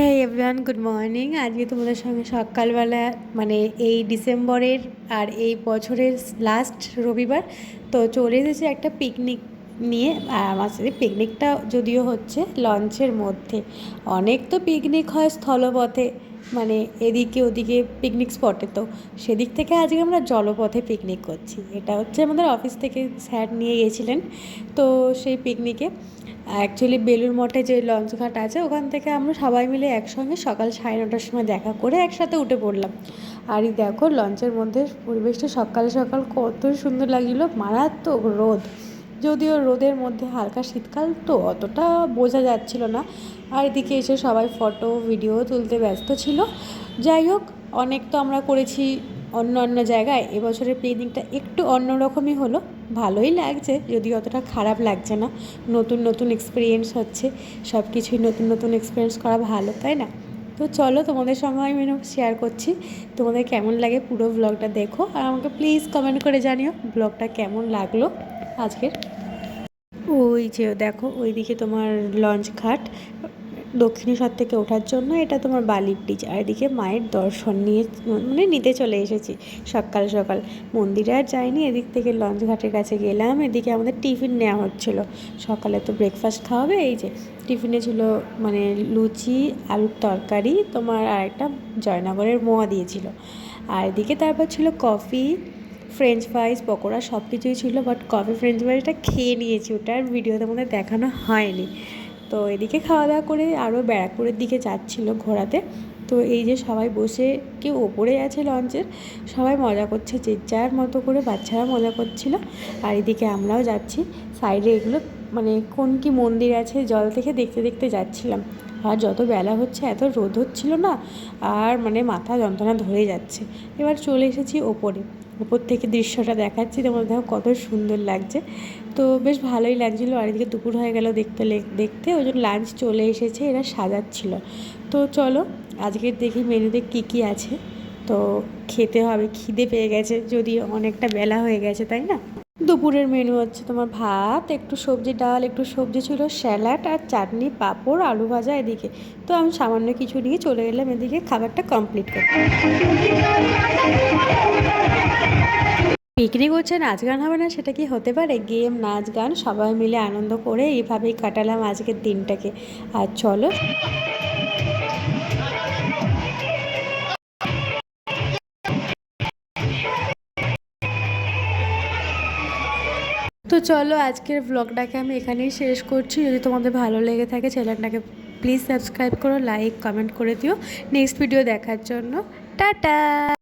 হ্যাঁ everyone good morning আজকে তোমাদের সঙ্গে সকালবেলা মানে এই ডিসেম্বরের আর এই বছরের লাস্ট রবিবার, তো চলে এসেছে একটা পিকনিক নিয়ে। আর আমার সাথে পিকনিকটা যদিও হচ্ছে লঞ্চের মধ্যে। অনেক তো পিকনিক হয় স্থলপথে মানে এদিকে ওদিকে পিকনিক স্পটে তো। সেদিক থেকে আজকে আমরা জলপথে পিকনিক করছি। এটা হচ্ছে আমাদের অফিস থেকে স্যার নিয়ে গেছিলেন, তো সেই পিকনিকে অ্যাকচুয়ালি বেলুর মঠে যে লঞ্চ ঘাট আছে, ওখান থেকে আমরা সবাই মিলে একসঙ্গে সকাল সাড়ে নটার সময় দেখা করে একসাথে উঠে পড়লাম। আর এই দেখো, লঞ্চের মধ্যে পরিবেশটা সকাল সকাল কত সুন্দর লাগছিল, মারাত্মক রোদ। যদিও রোদের মধ্যে হালকা শীতকাল, তো অতটা বোঝা যাচ্ছিল না। আর এদিকে এসে সবাই ফটো ভিডিও তুলতে ব্যস্ত ছিল। যাই হোক, অনেক তো আমরা করেছি অন্য অন্য জায়গায়, এবছরের পিকনিকটা একটু অন্যরকমই হলো। ভালোই লাগছে, যদি অতটা খারাপ লাগছে না। নতুন নতুন এক্সপিরিয়েন্স হচ্ছে সব কিছুই নতুন নতুন এক্সপিরিয়েন্স করা ভালো, তাই না? তো চলো, তোমাদের সঙ্গে আমি শেয়ার করছি। তোমাদের কেমন লাগে পুরো ব্লগটা দেখো, আর আমাকে প্লিজ কমেন্ট করে জানিও ব্লগটা কেমন লাগল আজকের। ওই যে দেখো, ওইদিকে তোমার লঞ্চ ঘাট দক্ষিণেশ্বর থেকে ওঠার জন্য এটা তোমার বালির ব্রিজ আর এদিকে মায়ের দর্শন নিয়ে মানে নিতে চলে এসেছি। সকাল সকাল মন্দিরে আর যাইনি, এদিক থেকে লঞ্চ ঘাটের কাছে গেলাম, এদিকে আমাদের টিফিন নেওয়া হচ্ছিল। সকালে তো ব্রেকফাস্ট খাওয়াবে, এই যে টিফিনে ছিল মানে লুচি, আলুর তরকারি, তোমার আর একটা জয়নগরের মোয়া দিয়েছিল। আর এদিকে তারপর ছিল কফি ফ্রেঞ্চ ফ্রাইস পকোড়া সব কিছুই ছিল বাট কফি ফ্রেঞ্চ ফ্রাইসটা খেয়ে নিয়েছি, ওটা ভিডিওতে মধ্যে দেখানো হয়নি। তো এদিকে খাওয়া দাওয়া করে আরও ব্যারাকপুরের দিকে যাচ্ছিল ঘোরাতে। তো এই যে সবাই বসে, কেউ ওপরে আছে লঞ্চের, সবাই মজা করছে। যে যার মতো করে বাচ্চারা মজা করছিল। আর এদিকে আমরাও যাচ্ছি। সাইডে এগুলো মানে কোন কি মন্দির আছে, জল থেকে দেখতে দেখতে যাচ্ছিলাম। আর যত বেলা হচ্ছে, এত রোদ হচ্ছিল না। আর মানে মাথা যন্ত্রণা ধরে যাচ্ছে। এবার চলে এসেছি ওপরে। উপর থেকে দৃশ্যটা দেখাচ্ছি, তোমার দেখো কত সুন্দর লাগছে। তো বেশ ভালোই লাগছিল, আর এদিকে দুপুর হয়ে গেল দেখতে দেখতে, ওই জন্য লাঞ্চ চলে এসেছে, এরা সাজাচ্ছিল। তো চলো, আজকের দেখি মেনুতে কী কী আছে। তো খেতে হবে, খিদে পেয়ে গেছে যদি অনেকটা বেলা হয়ে গেছে, তাই না? দুপুরের মেনু হচ্ছে তোমার ভাত, একটু সবজি ডাল, একটু সবজি ছিল স্যালাড আর চাটনি, পাঁপড়, আলু ভাজা এদিকে। তো আমি সামান্য কিছু নিয়ে চলে গেলাম এদিকে খাবারটা কমপ্লিট করতে। পিকনিক হচ্ছে, নাচ গান হবে না, সেটা কি হতে পারে? গেম, নাচ গান, সবাই মিলে আনন্দ করে এইভাবেই কাটালাম আজকের দিনটাকে। আর চলো। তো চলো, আজকের ব্লগটাকে আমি এখানেই শেষ করছি। যদি তোমাদের ভালো লেগে থাকে, চ্যানেলটাকে প্লিজ সাবস্ক্রাইব করো লাইক কমেন্ট করে দিও। নেক্সট ভিডিও দেখার জন্য, টাটা!